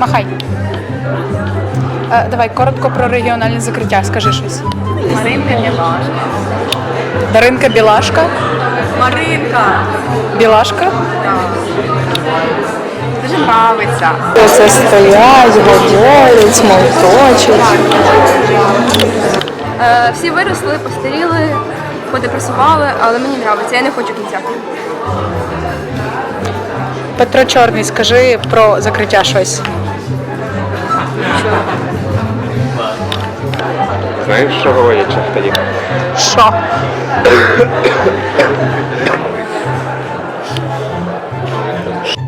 Махай. Е, давай коротко про регіональне закриття. Скажи щось. Маринка Білашка. Даринка Білашка. Маринка. Білашка. Дуже нравиться. Це стоять, говорять, молоточать. Е, всі виросли, постаріли, подепресували, але мені подобається. Я не хочу кінця. Петро Чорний, скажи про закриття щось. Знаєш, що говорять шахтарі? Що?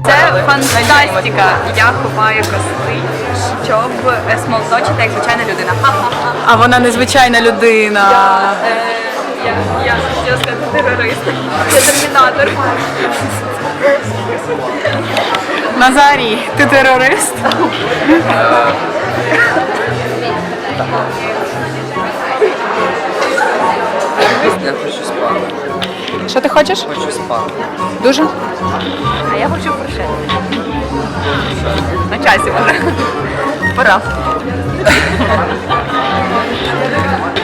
Це фантастика. Я ховаю кости, щоб е, смолточити як звичайна людина. Ха-ха-ха. А вона незвичайна людина. Е, Я, я хотіла сказати терорист. Я термінатор. Назарій, ти терорист? Я хочу спати. Що ти хочеш? Хочу спати. Дуже? А я хочу грошей. На часі може. Пора.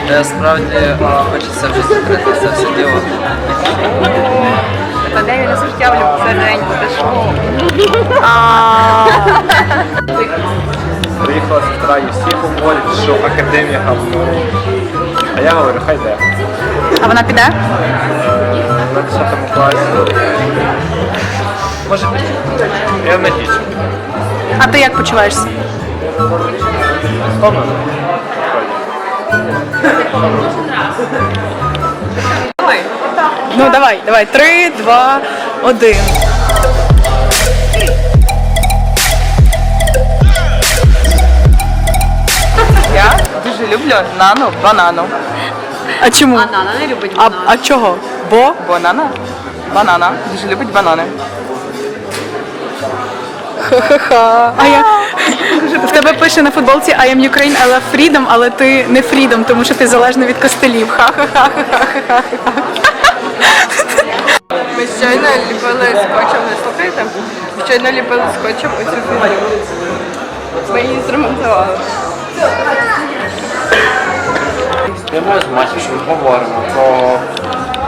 Та справді а, хочеться вже закрити це все діло. Та де я не сужтявлю все день, це шоу. Приїхала сестра і всі говорять, що академія говно. А я говорю, хай де. А вона піде? На 10 класі. Може піти. Я надіюсь. А ти як почуваєшся? Втомлено. Ну давай, давай. Три, два, один. Дуже люблю нану банану. А чому? Нана не любить А, а чого? Бо? Банана? Банана. Дуже любить банани. Ха-ха. А я в тебе пише на футболці I am Ukraine, I love freedom, але ти не freedom, тому що ти залежна від костелів. Ха-ха-ха-ха-ха-ха. Ми щойно ліпили скотчем, не слухайте? Щойно ліпили скотчем оцю фігуру. Ми її зремонтували. Знімаю з Матішем, говоримо про...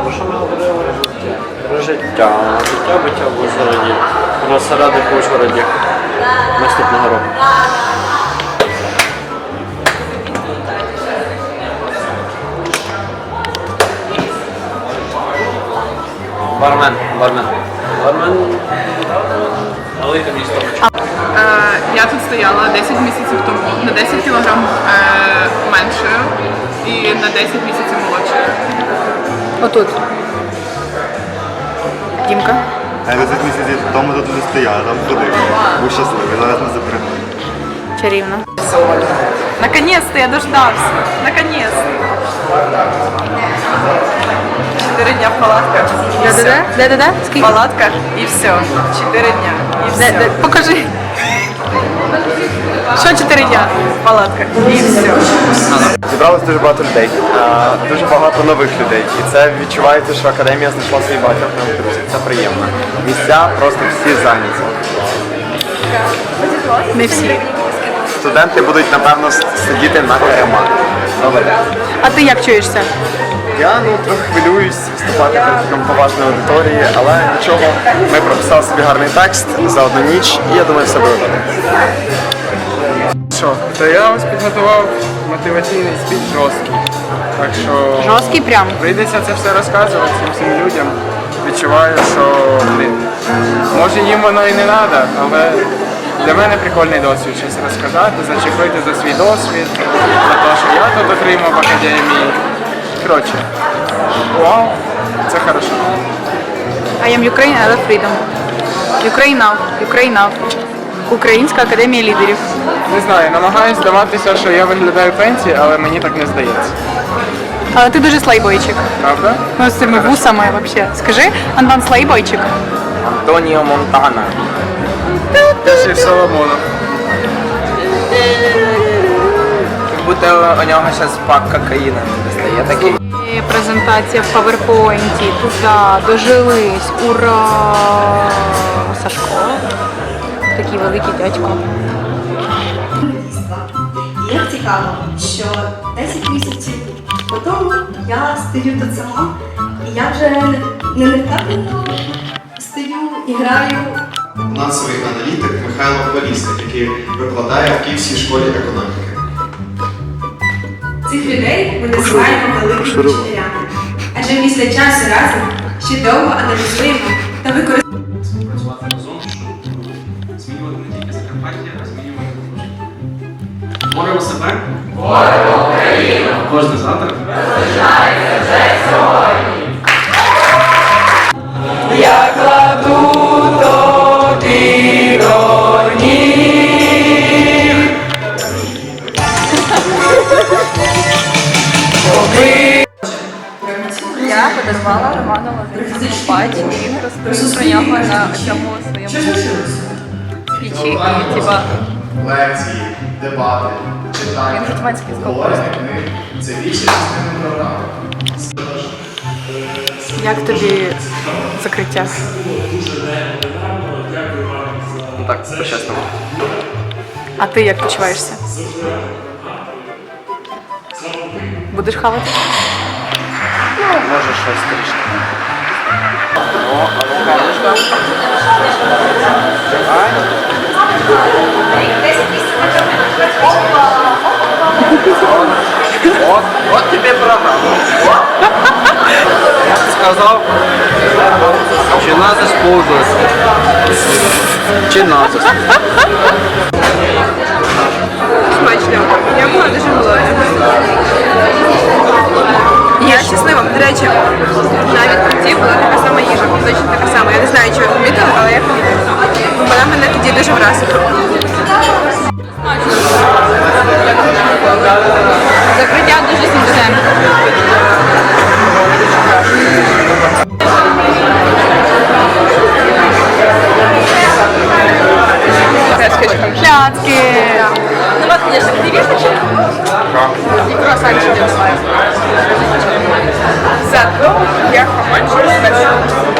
Про що ми говорили? Про життя. Життя биття в Ужгороді. Про осередок в Ужгороді. Наступного року. Бармен, бармен. Бармен. Велике місто. Е, Я тут стояла 10 місяців тому на 10 кілограм е, меншою і на 10 місяців молодшою. Отут. Дімка. Я 10 місяців тому тут не стояв, там ходив. Був щасливий, зараз не запрягли. Чарівно. Наконец-то я дождався. Наконец-то. Чотири дня в палатках. і все. Де-де-де? Де-де-де? В Скільки? палатках і все. Чотири дня. І все. Покажи. Що чотири дня? В палатках. І все. Зібралось дуже багато людей, дуже багато нових людей. І це відчувається, що академія знайшла свої багатьох нових друзів. Це приємно. Місця просто всі зайняті. Не всі. Студенти будуть, напевно, сидіти на керемах. Добре. А ти як чуєшся? Я ну трохи хвилююсь виступати перед таким поважною аудиторією, але нічого. Ми прописали собі гарний текст за одну ніч, і я думаю, все буде добре. Що, то я ось підготував мотиваційний спіч жорсткий. Так що Жорсткий прям. прийдеться це все розказувати цим всім людям. Відчуваю, що блін, може їм воно і не треба, але для мене прикольний досвід щось розказати, зачепити за свій досвід, за те, що я тут отримав в академії. Коротше, вау, це хорошо. I am Ukraine, I love freedom. Ukraine now, Ukraine now. Українська академія лідерів. Не знаю, намагаюсь здаватися, що я виглядаю пенсії, але мені так не здається. Але ти дуже слайбойчик. Правда? Ну, з цими вусами взагалі. Скажи, Антон слайбойчик. Антоніо Монтана. Ще Соломонов. Будто у нього зараз пак кокаїна достає такий. Презентація в PowerPoint. Туди дожились. Ура! Сашко. Такий великий дядько. як цікаво, що 10 місяців по тому я стою тут сама, і я вже не, не невпевнено стою і граю фінансовий аналітик Михайло Полісник, який викладає в Київській школі економіки. Цих людей ми називаємо великими вчителями. Адже після часу разом ще довго аналізуємо та використовуємо. Співпрацювати разом, щоб змінювати не тільки Закарпаття, а змінювати життя. Творимо себе. Боремо Україну. Кожне завтра. Лазурський і він розповів про нього на цьому своєму спічі. Типа Лекції, дебати, читання, обговорення книг – це вічі частини програми. Як тобі закриття? Ну так, по-чесному. А ти як почуваєшся? Будеш хавати? Ну, може щось трішки. О, а ну Карлочка. Давай. От, от тебе програма. Я б сказав, чи нас использують, речі, навіть в була така сама їжа, точно така сама. Я не знаю, чи ви помітили, але я помітила. Вона мене тоді дуже вразила. Закриття дуже смачне. Пляцки! Ну вот, конечно, привет. И круассанчик. Зато Thank you.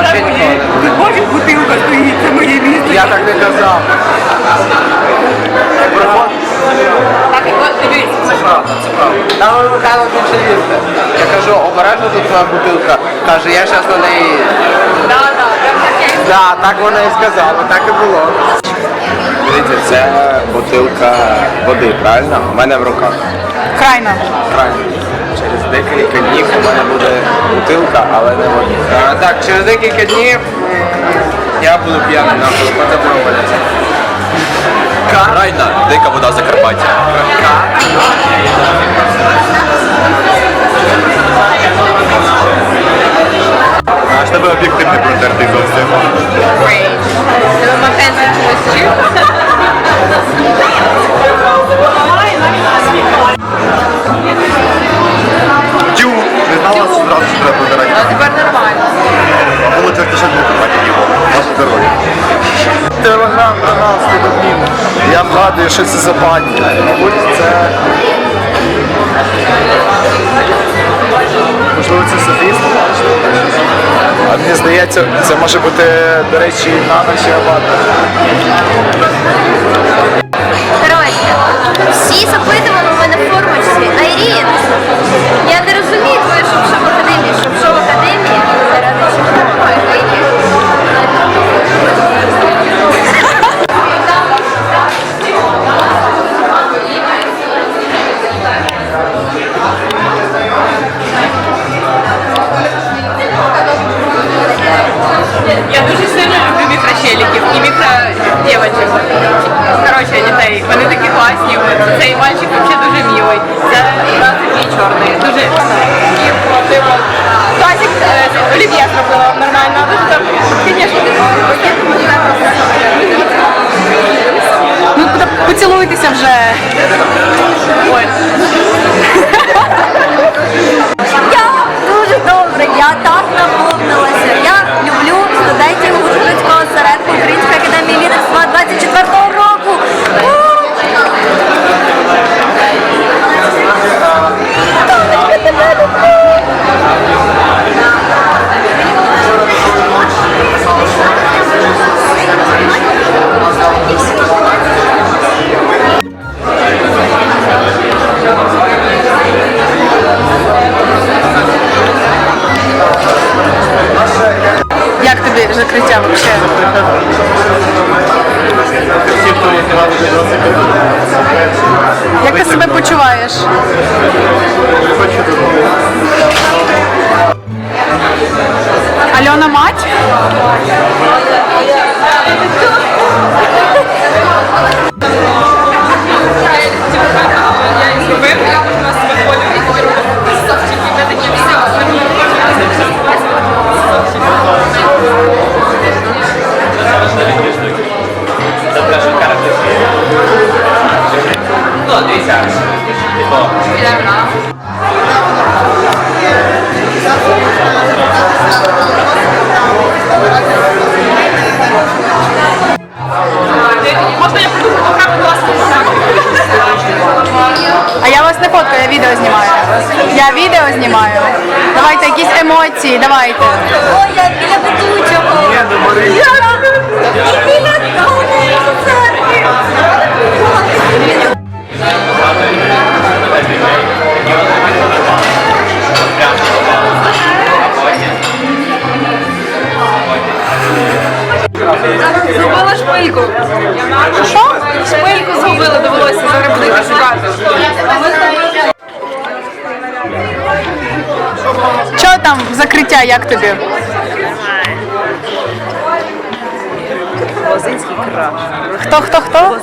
Я ще ніколи не Тут бачиш, бутилка стоїть, це моє місце. Я так не казав. Так, і от дивись. Це правда, це правда. Там Михайло більше їсти. Я кажу, обережно тут твоя бутилка. Каже, я зараз на неї. Да, да. Да, так вона і сказала, так і було. Дивіться, це бутилка води, правильно? У мене в руках. Крайна. Правильно. Декілька днів у мене буде бутилка, але не вода. А, так, через декілька днів я буду п'яний нахуй, подобається. Крайна дика вода Закарпаття. Наш тебе об'єктивний протертий зовсім. Тебе Маккензі чогось вчив? Я вгадую, що це за. Мабуть, це. Можливо, це Софіст? Мені здається, це може бути, до речі, Нана чи Абата. Всі запитували у мене в формочці. Айрін, я не розумію твоє шоу в академії Я дуже сильно люблю мікрочеліків і мікродівочок. Коротше, дітей. Вони такі класні. Цей мальчик взагалі дуже милий. Це такий чорний. Дуже Тасик е, олів'є зробила нормально. Ну, поцілуйтеся вже. Ой. емоції, давайте. Ой, я біля ведучого. Закриття, як тобі? Лозинський краш. Хто, хто, хто?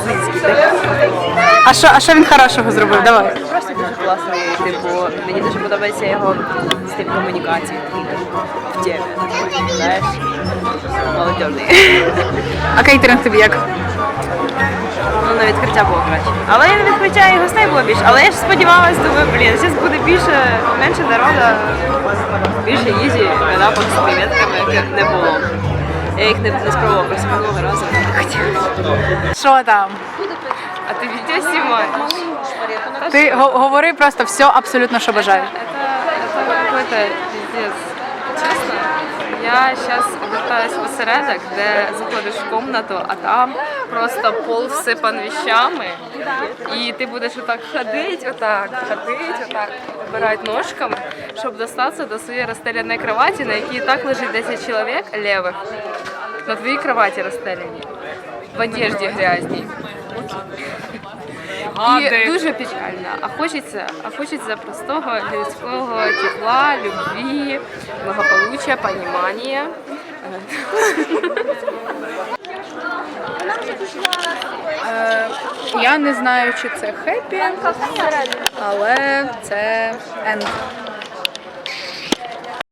А що, а що він хорошого зробив? Давай. Просто дуже класний, типу, мені дуже подобається його стиль комунікації в темі. Знаєш, молодіжний. А кейтеринг тобі як? Ну, на відкриття було краще. Але і на відкриття і гостей було більше. Але я ж сподівалась, думаю, блін, зараз буде більше, менше народу, більше їжі, канапок з креветками, як не було. Я їх не, не спробувала просто минулого разу. не хотіла. Що там? А ти відео знімаєш? Ти го- говори просто все абсолютно, що бажаєш. Это, это какой-то пиздец. Честно, я сейчас вертаюсь в осередок, де заходиш в комнату, а там просто пол всипан вещами. І ти будеш отак ходити, отак, ходити, отак, вибирати ножками, щоб достатися до своєї розстеляної кроваті, на якій так лежить 10 чоловік левих. На твоїй кроваті розстеляні. В одежді грязній. І дуже печально. А хочеться, а хочеться простого людського тепла, любві, благополуччя, понімання. Е, Я не знаю, чи це хеппі, але це енд.